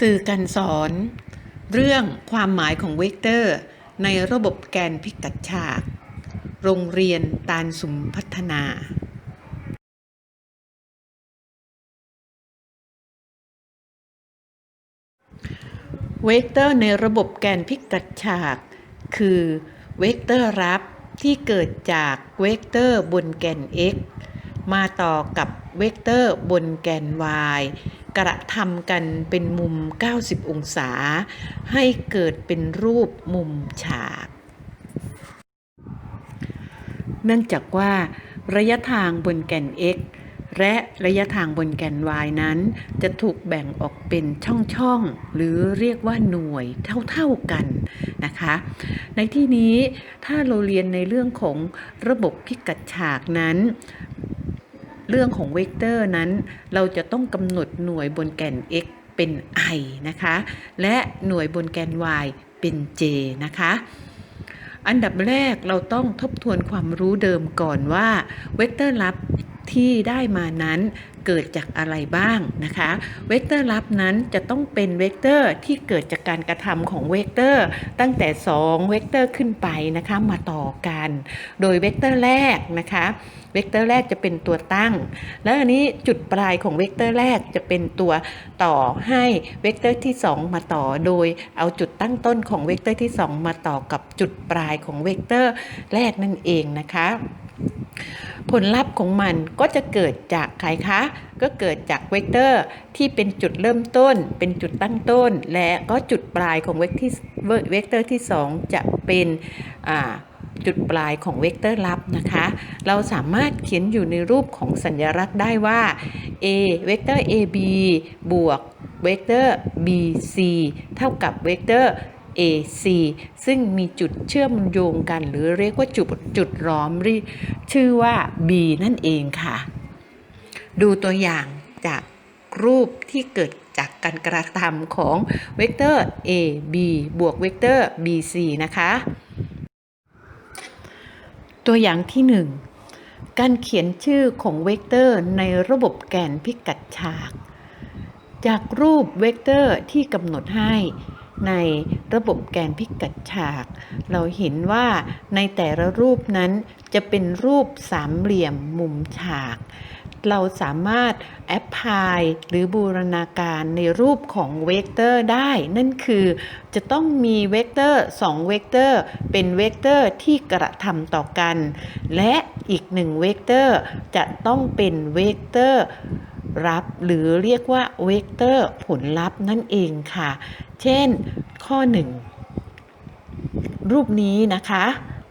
สื่อการสอน เรื่องความหมายของเวกเตอร์ ในระบบแกนพิกัดฉาก โรงเรียนตาลสุมพัฒนา เวกเตอร์ในระบบแกนพิกัดฉาก คือเวกเตอร์รับที่เกิดจากเวกเตอร์บนแกน x มาต่อกับเวกเตอร์บนแกน y กระทำกันเป็นมุม 90 องศา ให้เกิดเป็นรูปมุมฉากเนื่องจากว่าระยะทางบนแกน x และระยะทางบนแกน y นั้น จะถูกแบ่งออกเป็นช่องๆ หรือเรียกว่าหน่วยเท่าๆกันนะคะ ในที่นี้ถ้าเราเรียนในเรื่องของระบบพิกัดฉากนั้น เรื่องของเวกเตอร์นั้น เราจะต้องกำหนดหน่วยบนแกน x เป็น i นะคะ และหน่วยบนแกน y เป็น j นะคะ อันดับแรกเราต้องทบทวนความรู้เดิมก่อนว่าเวกเตอร์ลับที่ได้มานั้น เกิดจากอะไรบ้างนะคะ เวกเตอร์ลับนั้นจะต้องเป็นเวกเตอร์ที่เกิดจากการกระทำของเวกเตอร์ ตั้งแต่ 2 เวกเตอร์ขึ้นไปนะคะมาต่อกัน โดยเวกเตอร์แรกนะคะเวกเตอร์แรกจะเป็นตัวตั้ง แล้วอันนี้จุดปลายของเวกเตอร์แรกจะเป็นตัวต่อให้เวกเตอร์ที่ 2 มาต่อ โดยเอาจุดตั้งต้นของเวกเตอร์ที่ 2 มาต่อกับจุดปลายของเวกเตอร์แรกนั่นเองนะคะ ผลลัพธ์ของมันก็จะเกิดจากใครคะ ก็เกิดจากเวกเตอร์ที่เป็นจุดเริ่มต้น เป็นจุดตั้งต้น และก็จุดปลายของเวกที่เวกเตอร์ที่ 2 จะเป็นจุดปลายของเวกเตอร์ลับนะคะ เราสามารถเขียนอยู่ในรูปของสัญลักษณ์ได้ว่า a เวกเตอร์ ab บวกเวกเตอร์ bc เท่ากับเวกเตอร์ AC ซึ่งมีจุดเชื่อมโยงกัน หรือเรียกว่าจุดจุดล้อมรีชื่อว่า B นั่นเองค่ะ ดูตัวอย่างจากรูปที่เกิดจากการกระทำของเวกเตอร์ AB บวกเวกเตอร์ BC นะคะ ตัวอย่างที่ 1 การเขียนชื่อของเวกเตอร์ในระบบแกนพิกัดฉาก จากรูปเวกเตอร์ที่กำหนดให้ ในระบบแกนพิกัดฉาก เราเห็นว่าในแต่ละรูปนั้นจะเป็นรูปสามเหลี่ยมมุมฉาก เราสามารถแอปพลายหรือบูรณาการในรูปของเวกเตอร์ได้ นั่นคือจะต้องมีเวกเตอร์2เวกเตอร์เป็นเวกเตอร์ที่กระทำต่อกัน และอีกหนึ่งเวกเตอร์จะต้องเป็นเวกเตอร์รับหรือเรียกว่าเวกเตอร์ผลลัพธ์นั่นเองค่ะ เช่น ข้อ 1 รูปนี้นะคะ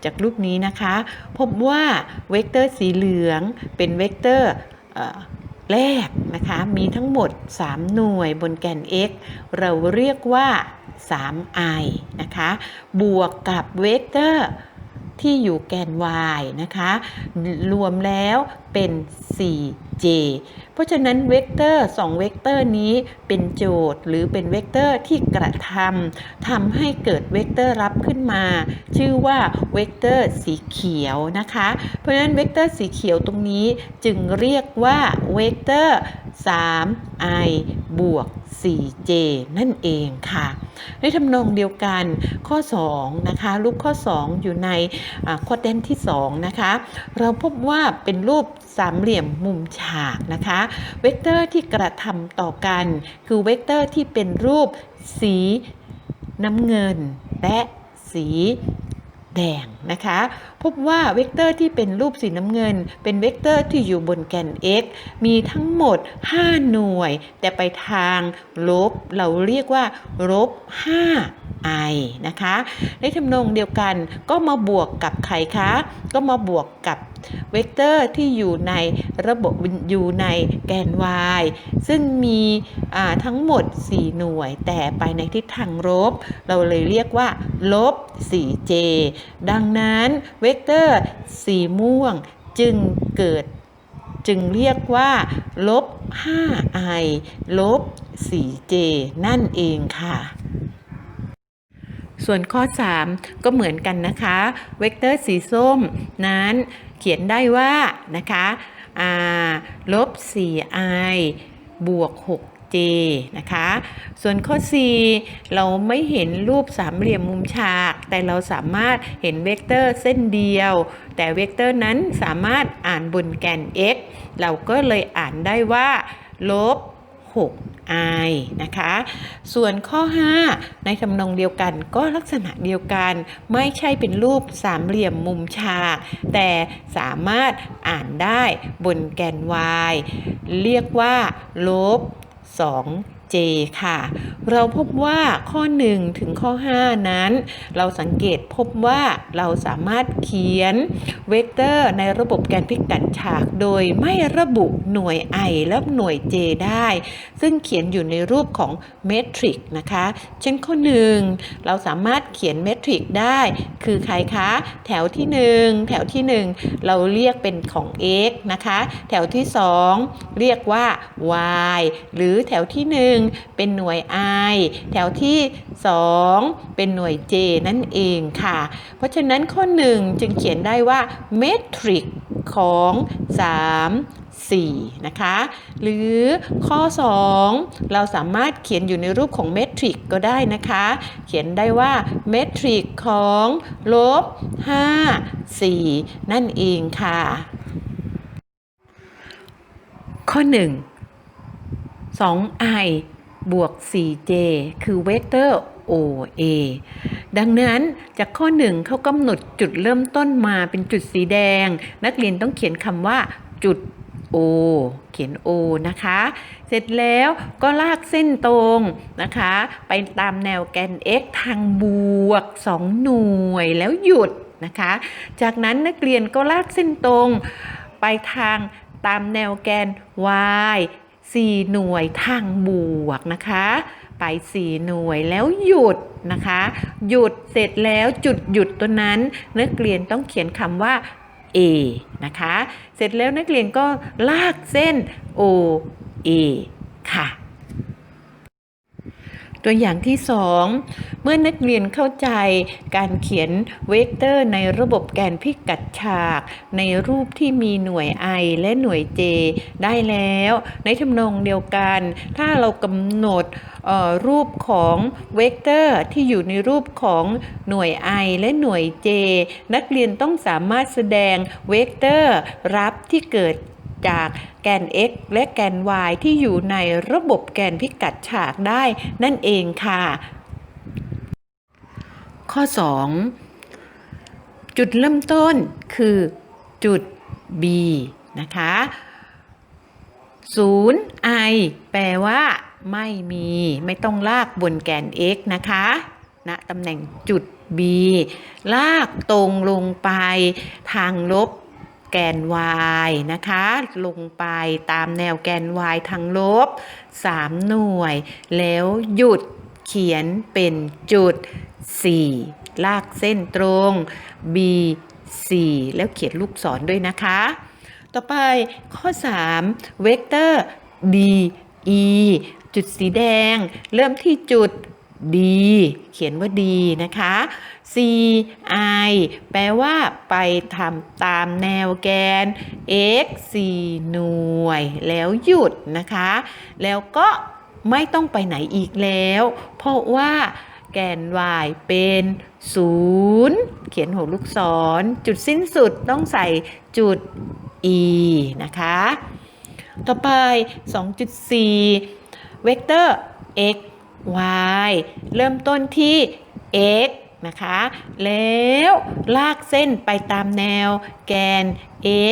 จากรูปนี้นะคะ พบว่าเวกเตอร์สีเหลืองเป็นเวกเตอร์แรกนะคะ มีทั้งหมด 3 หน่วยบนแกน x เราเรียกว่า 3i นะคะ บวกกับเวกเตอร์ที่อยู่แกน y นะคะ รวมแล้วเป็น 4j เพ ราะฉะนั้นเวกเตอร์ 2 เวกเตอร์นี้เป็นโจทย์หรือเป็นเวกเตอร์ที่กระทำทำให้เกิดเวกเตอร์รับขึ้นมา ชื่อว่าเวกเตอร์สีเขียวนะคะ เพราะฉะนั้นเวกเตอร์สีเขียวตรงนี้จึงเรียกว่าเวกเตอร์ 3i บวก 4j นั่นเองค่ะ ในทำนองเดียวกันข้อ 2 นะคะ รูปข้อ 2 อยู่ในข้อเต้นที่ 2 นะคะ เราพบว่าเป็นรูป สามเหลี่ยมมุมฉากนะคะ เวกเตอร์ที่กระทำต่อกัน คือเวกเตอร์ที่เป็นรูปสีน้ำเงิน และสีแดงนะคะ พบว่าเวกเตอร์ที่เป็นรูปสีน้ำเงิน เป็นเวกเตอร์ที่อยู่บนแกน x มีทั้งหมด 5 หน่วย แต่ไปทางลบ เราเรียกว่าลบ 5 i นะคะ ในทำนองเดียวกันก็มาบวกกับใครคะ ก็มาบวกกับเวกเตอร์ที่อยู่ในระบบอยู่ในแกน y ซึ่งมีทั้งหมด 4 หน่วย แต่ไปในทิศทางลบ เราเลยเรียกว่าลบ 4j ดังนั้น เวกเตอร์สีม่วงจึงเกิดจึงเรียกว่าลบ 5i ลบ 4j นั่นเองค่ะ ส่วนข้อ 3 ก็เหมือนกันนะคะ เวกเตอร์สีส้มนั้นเขียนได้ว่านะคะลบ 4i บวก 6j นะคะ ส่วนข้อ C เราไม่เห็นรูปสามเหลี่ยมมุมฉาก แต่เราสามารถเห็นเวกเตอร์เส้นเดียว แต่เวกเตอร์นั้นสามารถอ่านบนแกน x เราก็เลยอ่านได้ว่าลบ 6 i นะคะ ส่วนข้อ 5 ในทำนองเดียวกันก็ลักษณะเดียวกัน ไม่ใช่เป็นรูปสามเหลี่ยมมุมฉาก แต่สามารถอ่านได้บนแกน y เรียกว่าลบ J ค่ะ เราพบว่าข้อ 1 ถึงข้อ 5 นั้น เราสังเกตพบว่าเราสามารถเขียนเวกเตอร์ในระบบแกนพิกัดฉากโดยไม่ระบุหน่วย i และหน่วย j ได้ ซึ่งเขียนอยู่ในรูปของเมทริกนะคะ เช่นข้อ 1 เราสามารถเขียนเมทริกได้ คือใครคะ แถวที่ 1 แถวที่ 1 เราเรียกเป็นของ x นะคะ แถวที่ 2 เรียกว่า y หรือแถวที่ 1เป็นหน่วย i แถวที่ 2 เป็นหน่วย j นั่นเองค่ะ เพราะฉะนั้นข้อ 1 จึงเขียนได้ว่าเมทริกของ 3 4 นะคะ หรือข้อ 2 เราสามารถเขียนอยู่ในรูปของเมทริกก็ได้นะคะ เขียนได้ว่าเมทริกของลบ 5 4 นั่นเองค่ะ ข้อ 1 2i บวก 4j คือเวกเตอร์ OA ดังนั้นจากข้อ 1เขากำหนดจุดเริ่มต้นมาเป็นจุดสีแดง นักเรียนต้องเขียนคำว่าจุด O เขียน O นะคะ เสร็จแล้วก็ลากเส้นตรงนะคะ ไปตามแนวแกน x ทางบวก 2 หน่วยแล้วหยุดนะคะ จากนั้นนักเรียนก็ลากเส้นตรงไปทางตามแนวแกน y 4 หน่วยทางบวกนะคะ ไป 4 หน่วยแล้วหยุดนะคะ หยุดเสร็จแล้วจุดหยุดตัวนั้นนักเรียนต้องเขียนคำว่า A นะคะ เสร็จแล้วนักเรียนก็ลากเส้น O A ค่ะ ตัวอย่างที่ 2 เมื่อนักเรียนเข้าใจการเขียนเวกเตอร์ในระบบแกนพิกัดฉาก ในรูปที่มีหน่วย i และหน่วย j ได้แล้ว ในทำนองเดียวกัน ถ้าเรากำหนดรูปของเวกเตอร์ที่อยู่ในรูปของหน่วย i และหน่วย j นักเรียนต้องสามารถแสดงเวกเตอร์รับที่เกิดจาก กน x และแกน y ที่อยู่ในระบบแกนพิกัดฉากได้นั่นเองค่ะ ข้อ 2 จุดเริ่มต้นคือจุด b นะคะ 0 i แปลว่าไม่มีไม่ต้องลากบนแกน x นะคะณนะตำแหน่งจุด b ลากตรงลงไปทางลบ แกน y นะคะ ลงไปตามแนวแกน y ทางลบ 3 หน่วย แล้วหยุดเขียนเป็นจุด 4 ลากเส้นตรง b 4 แล้วเขียนลูกศรด้วยนะคะ ต่อไปข้อ 3 เวกเตอร์ d e จุดสีแดง เริ่มที่จุด D เขียนว่า D นะคะ C I แปลว่าไปทำตามแนวแกน x 4หน่วย แล้วหยุดนะคะ แล้วก็ไม่ต้องไปไหนอีกแล้ว เพราะว่าแกน y เป็น0เขียนหัวลูกศร จุดสิ้นสุดต้องใส่จุด e นะคะ ต่อไป 2.4 เวกเตอร์ x y เริ่มต้นที่ x นะคะ แล้วลากเส้นไปตามแนวแกน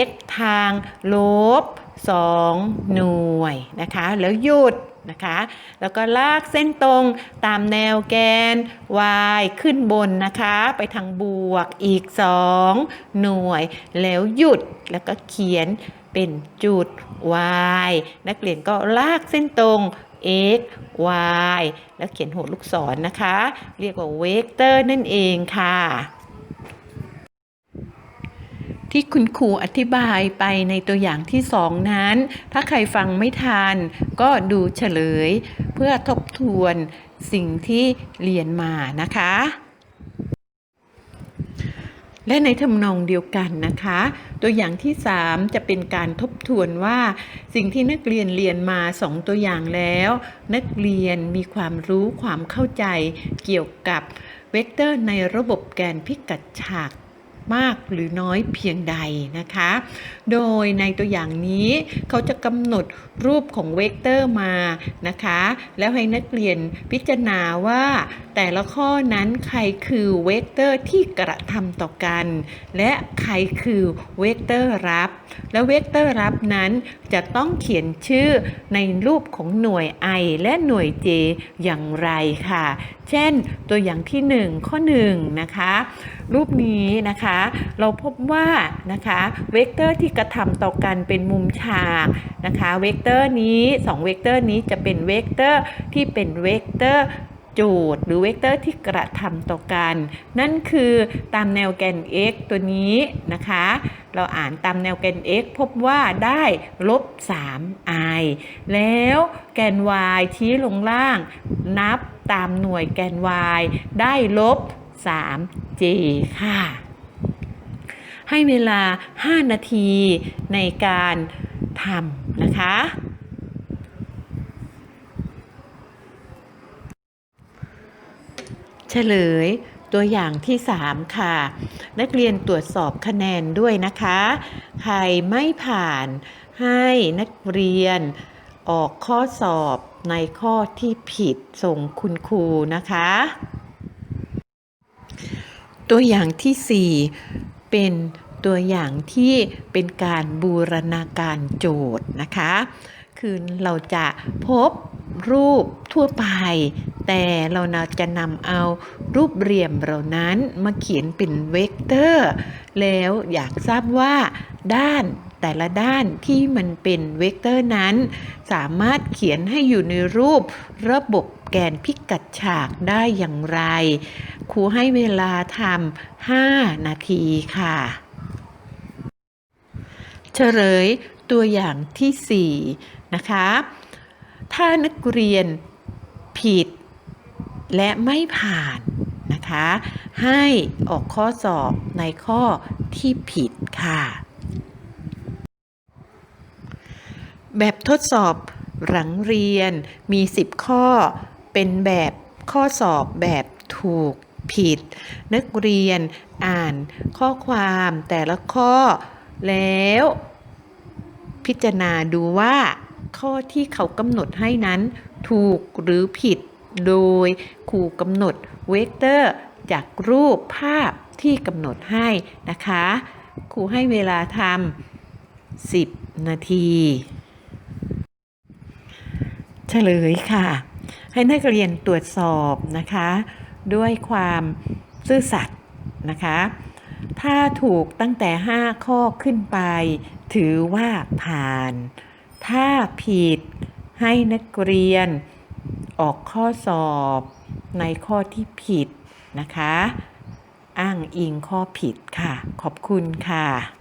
x ทางลบ 2 หน่วยนะคะ แล้วหยุดนะคะ แล้วก็ลากเส้นตรงตามแนวแกน y ขึ้นบนนะคะ ไปทางบวกอีก 2 หน่วย แล้วหยุดแล้วก็เขียนเป็นจุด y นักเรียนก็ลากเส้นตรง x y แล้วเขียนหัวลูกศรนนะคะ เรียกว่าเวกเตอร์นั่นเองค่ะ ที่คุณครูอธิบายไปในตัวอย่างที่สองนั้น ถ้าใครฟังไม่ทันก็ดูเฉลย เพื่อทบทวนสิ่งที่เรียนมานะคะ และในทำนองเดียวกันนะคะ ตัวอย่างที่ 3 จะเป็นการทบทวนว่า สิ่งที่นักเรียนเรียนมา 2 ตัวอย่างแล้ว นักเรียนมีความรู้ความเข้าใจเกี่ยวกับเวกเตอร์ในระบบแกนพิกัดฉาก มากหรือน้อยเพียงใดนะคะ โดยในตัวอย่างนี้เขาจะกำหนดรูปของเวกเตอร์มานะคะ แล้วให้นักเรียนพิจารณาว่า แต่ละข้อนั้นใครคือเวกเตอร์ที่กระทำต่อกัน และใครคือเวกเตอร์รับ และเวกเตอร์รับนั้นจะต้องเขียนชื่อในรูปของหน่วย i และหน่วย j อย่างไรค่ะ เช่น ตัวอย่างที่ 1 ข้อ1นะคะรูปนี้นะคะ เราพบว่านะคะเวกเตอร์ที่กระทำต่อกันเป็นมุมฉากนะคะเวกเตอร์นี้2เวกเตอร์นี้จะเป็นเวกเตอร์ที่เป็นเวกเตอร์จทย์หรือเวกเตอร์ที่กระทำต่อกัน นั่นคือตามแนวแกน x ตัวนี้นะคะ เราอ่านตามแนวแกน x พบว่าได้ลบ 3i แล้วแกน y ชี้ลงล่าง นับตามหน่วยแกน y ได้ลบ 3j ค่ะ ให้เวลา 5 นาทีในการทำนะคะเฉลย ตัวอย่างที่ 3 ค่ะ นักเรียนตรวจสอบคะแนนด้วยนะคะ ใครไม่ผ่านให้นักเรียนออกข้อสอบในข้อที่ผิดส่งคุณครูนะคะ ตัวอย่างที่ 4 เป็นตัวอย่างที่เป็นการบูรณาการโจทย์นะคะ คือเราจะพบรูปทั่วไป แต่เราจะนำเอา รูปเหลี่ยมเหล่านั้นมาเขียนเป็นเวกเตอร์ แล้วอยากทราบว่า ด้านแต่ละด้านที่มันเป็นเวกเตอร์นั้น สามารถเขียนให้อยู่ในรูประบบแกนพิกัดฉากได้อย่างไร ครูให้เวลาทำ5นาทีค่ะ เฉลยตัวอย่างที่ 4 นะคะ ถ้านักเรียนผิดและไม่ผ่าน นะคะ ให้ออกข้อสอบในข้อที่ผิดค่ะ แบบทดสอบหลังเรียนมี 10 ข้อเป็นแบบข้อสอบแบบถูกผิด นักเรียนอ่านข้อความแต่ละข้อแล้วพิจารณาดูว่าข้อที่เขากำหนดให้นั้นถูกหรือผิด โดยครูกำหนดเวกเตอร์ จากรูปภาพที่กำหนดให้นะคะครูให้เวลาทำ10 นาทีเฉลยค่ะ ให้นักเรียนตรวจสอบนะคะ ด้วยความซื่อสัตย์นะคะ ถ้าถูกตั้งแต่ 5 ข้อขึ้นไป ถือว่าผ่าน ถ้าผิดให้นักเรียน ออกข้อสอบในข้อที่ผิดนะคะ อ้างอิงข้อผิดค่ะ ขอบคุณค่ะ